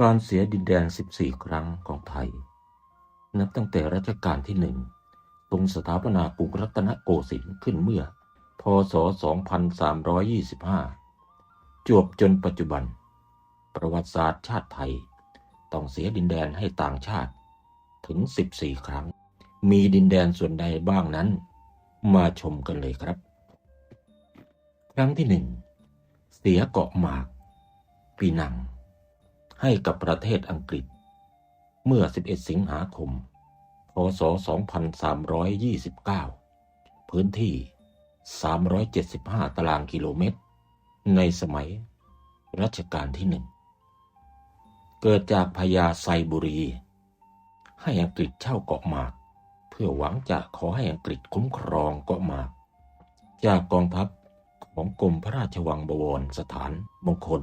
การเสียดินแดน 14 ครั้งของไทย นับตั้งแต่รัชกาลที่หนึ่งทรงสถาปนากรุงรัตนโกสินทร์ขึ้นเมื่อ พศ 2325 จวบจนปัจจุบัน ประวัติศาสตร์ชาติไทย ต้องเสียดินแดนให้ต่างชาติถึง 14 ครั้ง มีดินแดนส่วนใดบ้างนั้น มาชมกันเลยครับ ครั้งที่หนึ่งเสียเกาะหมาก ปีนัง ให้กับประเทศอังกฤษ เมื่อ 11 สิงหาคม พศ 2329 พื้นที่ 375 ตารางกิโลเมตร ในสมัยรัชกาลที่หนึ่ง เกิดจากพญาไซบุรี ให้อังกฤษเช่าเกาะหมาก เพื่อหวังจะขอให้อังกฤษคุ้มครองเกาะหมาก จากกองทัพของกรมพระราชวังบวรสถานมงคล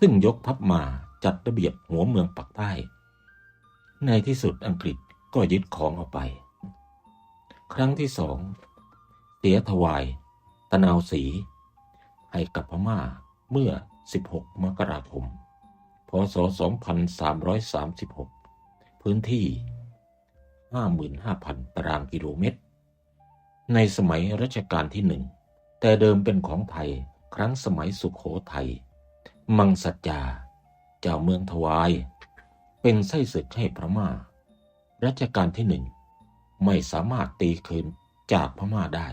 ซึ่งยกทัพมาจัดระเบียบหัวเมืองปักใต้ ในที่สุดอังกฤษก็ยึดของเอาไป ครั้งที่สองเสียถวาย ตะนาวสีให้กับพม่าเมื่อ 16 มกราคม พศ 2336 พื้นที่ 55,000 ตารางกิโลเมตร ในสมัยรัชกาลที่หนึ่ง แต่เดิมเป็นของไทยครั้งสมัยสุขโขทัย มังสัจจา จ้าเมืองทวาย เป็นไส้ศึกให้พม่า รัชกาลที่หนึ่งไม่สามารถตีคืนจากพม่าได้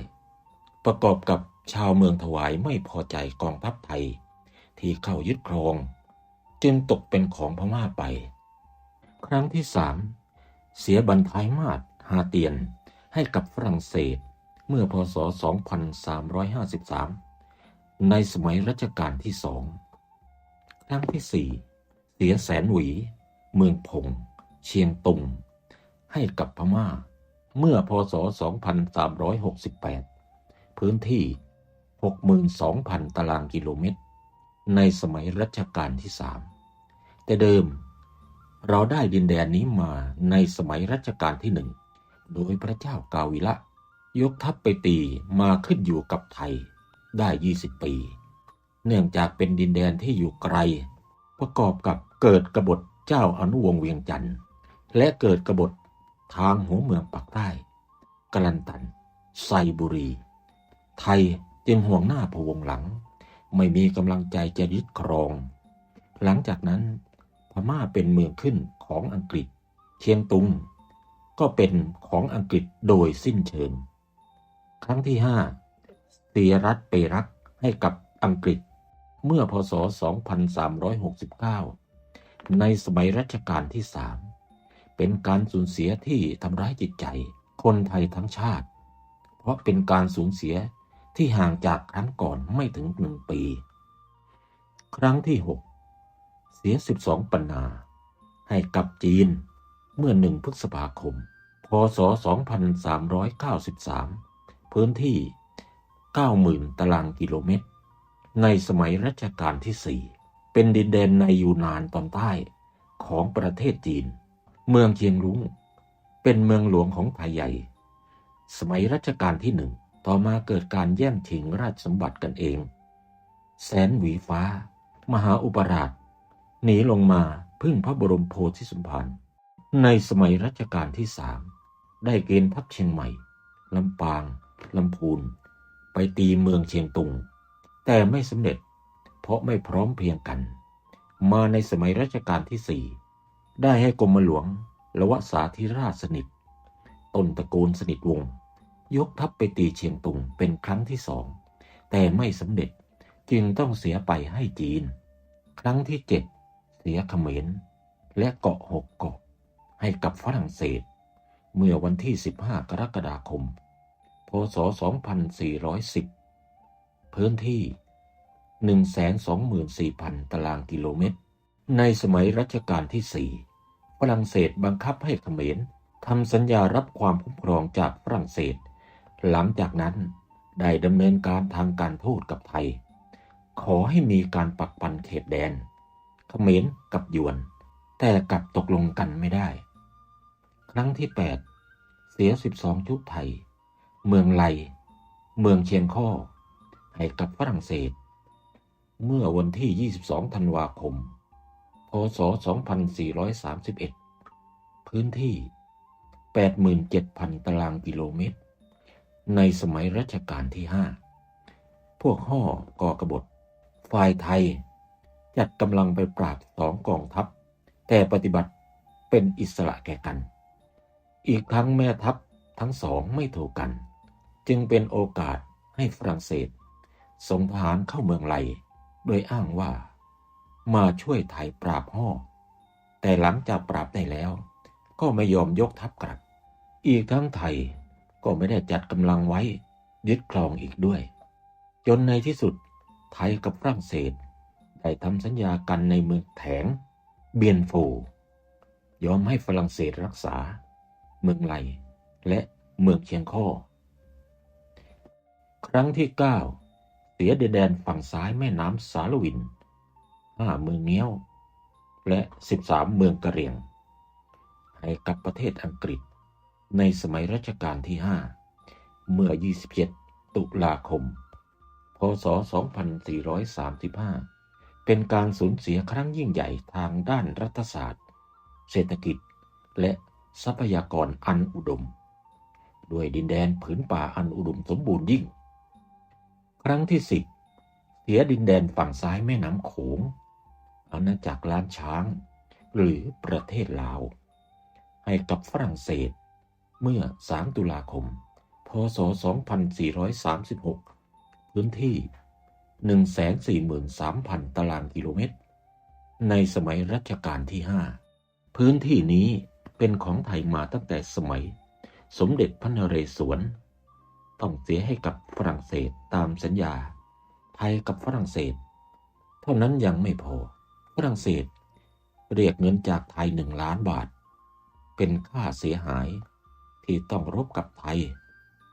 ประกอบกับชาวเมืองถวายไม่พอใจกองทัพไทย ที่เข้ายึดครอง จึงตกเป็นของพม่าไป ครั้งที่สามเสียบันทายมาศฮาเตียนให้กับฝรั่งเศสเมื่อพศ 2353 ในสมัยรัชกาลที่สอง ครั้งที่สี่ เสียแสนหวี เมืองพง เชียงตุง ให้กับพม่า เมื่อพศ 2368 พื้นที่ 62,000 ตารางกิโลเมตร ในสมัยรัชกาลที่สามแต่เดิม เราได้ดินแดนนี้มาในสมัยรัชกาลที่หนึ่ง โดยพระเจ้ากาวิละ ยกทัพไปตีมาขึ้นอยู่กับไทยได้ 20 ปี เนื่องจากเป็นดินแดนที่อยู่ไกล ประกอบกับเกิดกบฏเจ้าอนุวงศ์เวียงจันทร์และเกิดกบฏทางหัวเมืองปักใต้กลันตัน ไซบุรี ไทยจึงห่วงหน้าพวงหลัง ไม่มีกำลังใจจะยึดครอง หลังจากนั้นพม่าเป็นเมืองขึ้นของอังกฤษ เชียงตุง ก็เป็นของอังกฤษโดยสิ้นเชิง ครั้งที่ห้าเสียรัฐเปรักให้กับอังกฤษ เมื่อพศ 2369 ในสมัยรัชกาลที่สามเป็นการสูญเสียที่ทำร้ายจิตใจ คนไทยทั้งชาติ เพราะเป็นการสูญเสียที่ห่างจากครั้งก่อนไม่ถึงหนึ่งปี ครั้งที่หกเสีย 12 ปันนา ให้กับจีนเมื่อหนึ่งพฤษภาคม พศ 2393 พื้นที่ 90,000 ตารางกิโลเมตร ในสมัยรัชกาลที่สี่เป็นดินแดนในยูนานตอนใต้ของประเทศจีน เมืองเชียงรุ้งเป็นเมืองหลวงของไทยใหญ่ สมัยรัชกาลที่หนึ่งต่อมาเกิดการแย่งชิงราชสมบัติกันเอง แสนหวีฟ้า มหาอุปราช หนีลงมาพึ่งพระบรมโพธิสมภารในสมัยรัชกาลที่สามได้เกณฑ์ทัพเชียงใหม่ลำปางลำพูน ไปตีเมืองเชียงตุง แต่ไม่สำเร็จ เพราะไม่พร้อมเพียงกัน มาในสมัยรัชกาลที่สี่ได้ให้กรมหลวงละวะสาธิราชสนิทต้นตระกูลสนิทวงศ์ยกทัพไปตีเชียงตุงเป็นครั้งที่สอง แต่ไม่สำเร็จจึงต้องเสียไปให้จีน ครั้งที่เจ็ดเสียเขมร และเกาะหกเกาะให้กับฝรั่งเศส เมื่อวันที่ 15 กรกฎาคม พศ 2410 พื้นที่ 124,000 ตารางกิโลเมตร ในสมัยรัชกาลที่ 4 ฝรั่งเศสบังคับให้เขมรทำสัญญารับความคุ้มครองจากฝรั่งเศส หลังจากนั้นได้ดำเนินการทางการทูตกับไทย ขอให้มีการปักปันเขตแดน เขมรกับยวน แต่กลับตกลงกันไม่ได้ ครั้งที่ 8 เสีย 12 ชุดไทย เมืองไล เมืองเชียงข้อ ให้กับฝรั่งเศส เมื่อวันที่ 22 ธันวาคม พศ 2431 พื้นที่ 87,000 ตารางกิโลเมตร ในสมัยรัชกาลที่ 5 พวกห่อกอกบฏ ฝ่ายไทย จัดกำลังไปปราบสองกองทัพ แต่ปฏิบัติเป็นอิสระแก่กัน อีกทั้งแม่ทัพทั้งสองไม่ถูกกัน จึงเป็นโอกาสให้ฝรั่งเศส ส่งทหารเข้าเมืองไหล โดยอ้างว่า มาช่วยไทยปราบห่อ แต่หลังจากปราบได้แล้ว ก็ไม่ยอมยกทัพกลับ อีกทั้งไทยก็ไม่ได้จัดกำลังไว้ยึดครองอีกด้วย จนในที่สุดไทยกับฝรั่งเศส ได้ทำสัญญากันในเมืองแถง เบียนโฟ ยอมให้ฝรั่งเศสรักษา เมืองไหลและเมืองเชียงข้อ ครั้งที่9เสียดินแดนฝั่งซ้ายแม่น้ำสารวินห้าเมืองเงี้ยว และ 13 เมืองกะเหรี่ยง ให้กับประเทศอังกฤษ ในสมัยรัชกาลที่ 5 เมื่อ 27 ตุลาคม พศ 2435 เป็นการสูญเสียครั้งยิ่งใหญ่ทางด้านรัฐศาสตร์ เศรษฐกิจ และทรัพยากรอันอุดม ด้วยดินแดนผืนป่าอันอุดมสมบูรณ์ยิ่ง ครั้งที่สิบเสียดินแดนฝั่งซ้ายแม่น้ำโขงอาณาจักรล้านช้าง หรือประเทศลาว ให้กับฝรั่งเศส เมื่อ 3 ตุลาคม พศ 2436 พื้นที่ 143,000 ตารางกิโลเมตร ในสมัยรัชกาลที่ 5 พื้นที่นี้เป็นของไทยมาตั้งแต่สมัย สมเด็จพระนเรศวร ต้องเสียให้กับฝรั่งเศสตามสัญญา ไทยกับฝรั่งเศส เท่านั้นยังไม่พอ ฝรั่งเศส เรียกเงินจากไทยหนึ่งล้านบาท เป็นค่าเสียหายที่ต้องรบกับไทย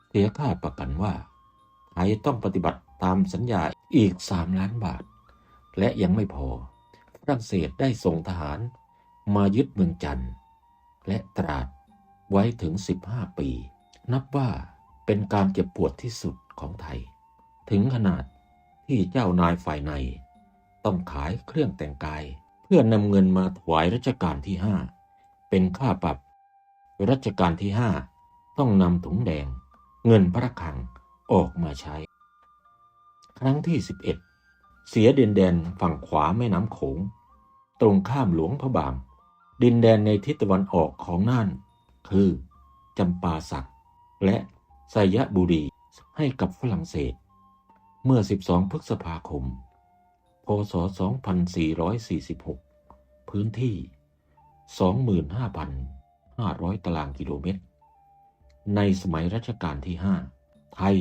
เสียค่าประกันว่า ไทยต้องปฏิบัติตามสัญญาอีกสามล้านบาท และยังไม่พอ ฝรั่งเศสได้ส่งทหารมายึดเมืองจันทร์และตราดไว้ถึง 15 ปี นับว่า เป็นการเจ็บปวดที่สุดของไทย ถึงขนาดที่เจ้านายฝ่ายใน ต้องขายเครื่องแต่งกาย เพื่อนำเงินมาถวายรัชกาลที่5เป็นค่าปรับ รัชกาลที่5ต้องนำถุงแดง เงินพระคลังออกมาใช้ ครั้งที่ 11 เสียดินแดนฝั่งขวาแม่น้ำโขง ตรงข้ามหลวงพระบาง ดินแดนในทิศตะวันออกของน่าน คือจำปาสักและ ไซยบุรีให้กับฝรั่งเศส เมื่อ 12 พฤษภาคม พศ 2446 พื้นที่ 25,500 ตารางกิโลเมตร ในสมัยรัชกาลที่ 5 ไทย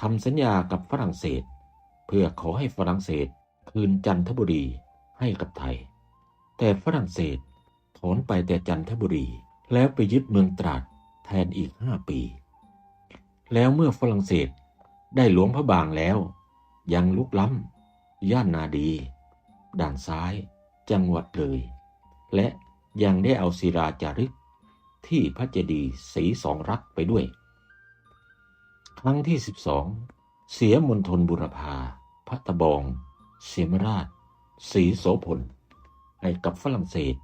ทำสัญญากับฝรั่งเศส เพื่อขอให้ฝรั่งเศสคืนจันทบุรีให้กับไทย แต่ฝรั่งเศสถอนไปแต่จันทบุรีแล้วไปยึดเมืองตราดแทนอีกห้าปี แล้วเมื่อฝรั่งเศสได้หลวงพระบางแล้ว ยังลุกล้ำย่านนาดี ด่านซ้าย จังหวัดเลย และยังได้เอาศิราจารึกที่พระเจดีย์สีสองรักไปด้วย ครั้งที่ 12 เสียมณฑลบุรพาพัตบอง เสียมราชศรีโสพลให้กับฝรั่งเศส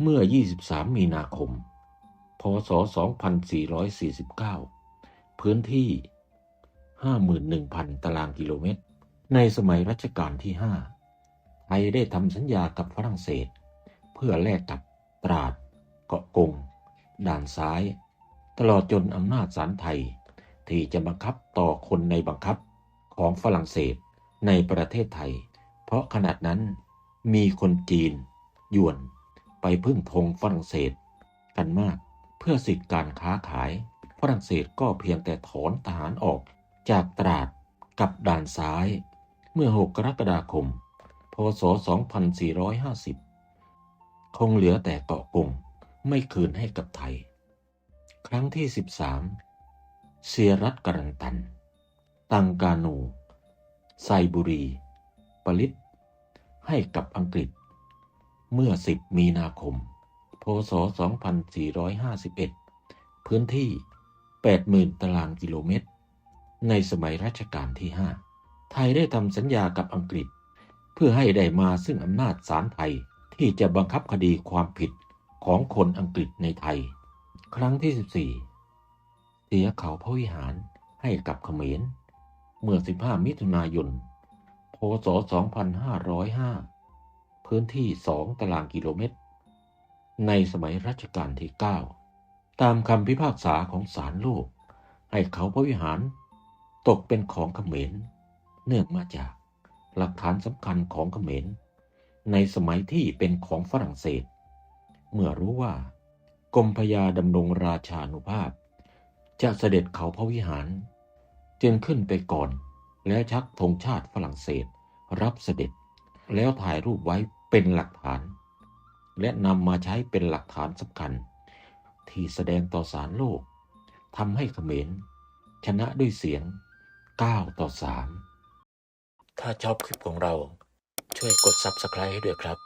เมื่อ 23 มีนาคม พศ 2449 พื้นที่ 51,000 ตารางกิโลเมตร ในสมัยรัชกาลที่ 5 ไทยได้ทำสัญญากับฝรั่งเศส เพื่อแลกกับตราด เกาะกง ด่านซ้าย ตลอดจนอำนาจศาลไทย ที่จะบังคับต่อคนในบังคับของฝรั่งเศสในประเทศไทย เพราะขนาดนั้นมีคนจีนยวนไปพึ่งธงฝรั่งเศสกันมากเพื่อสิทธิการค้าขาย รั่งเศสก็เพียงแต่ถอนทหารออกจากตราดกับด่านซ้าย เมื่อ 6 กรกฎาคม พศ 2450 คงเหลือแต่เกาะกงไม่คืนให้กับไทย ครั้งที่ 13 เซียรัตกรันตัน ตังกานู ไซบุรี ปลิต ให้กับอังกฤษ เมื่อ 10 มีนาคม พศ 2451 พื้นที่ 80,000 ตารางกิโลเมตร ในสมัยรัชกาลที่ 5 ไทยได้ทำสัญญากับอังกฤษ เพื่อให้ได้มาซึ่งอำนาจศาลไทยที่จะบังคับคดีความผิดของคนอังกฤษในไทย ครั้งที่ 14 เสียเขาพระวิหารให้กับเขมร เมื่อ 15 มิถุนายน พศ 2505 พื้นที่ 2 ตารางกิโลเมตร ในสมัยรัชกาลที่ 9 ตามคำพิพากษาของศาลโลก ให้เขาพระวิหารตกเป็นของเขมร เนื่องมาจากหลักฐานสำคัญของเขมร ในสมัยที่เป็นของฝรั่งเศส เมื่อรู้ว่ากรมพยาดำรงราชานุภาพ จะเสด็จเขาพระวิหาร จึงขึ้นไปก่อนแล้วชักธงชาติฝรั่งเศสรับเสด็จ แล้วถ่ายรูปไว้เป็นหลักฐาน และนำมาใช้เป็นหลักฐานสำคัญ ที่แสดงต่อสารโลกทำให้เขมรชนะด้วยเสียง 9 ต่อ 3 ถ้าชอบคลิปของเราช่วยกด Subscribe ให้ด้วยครับ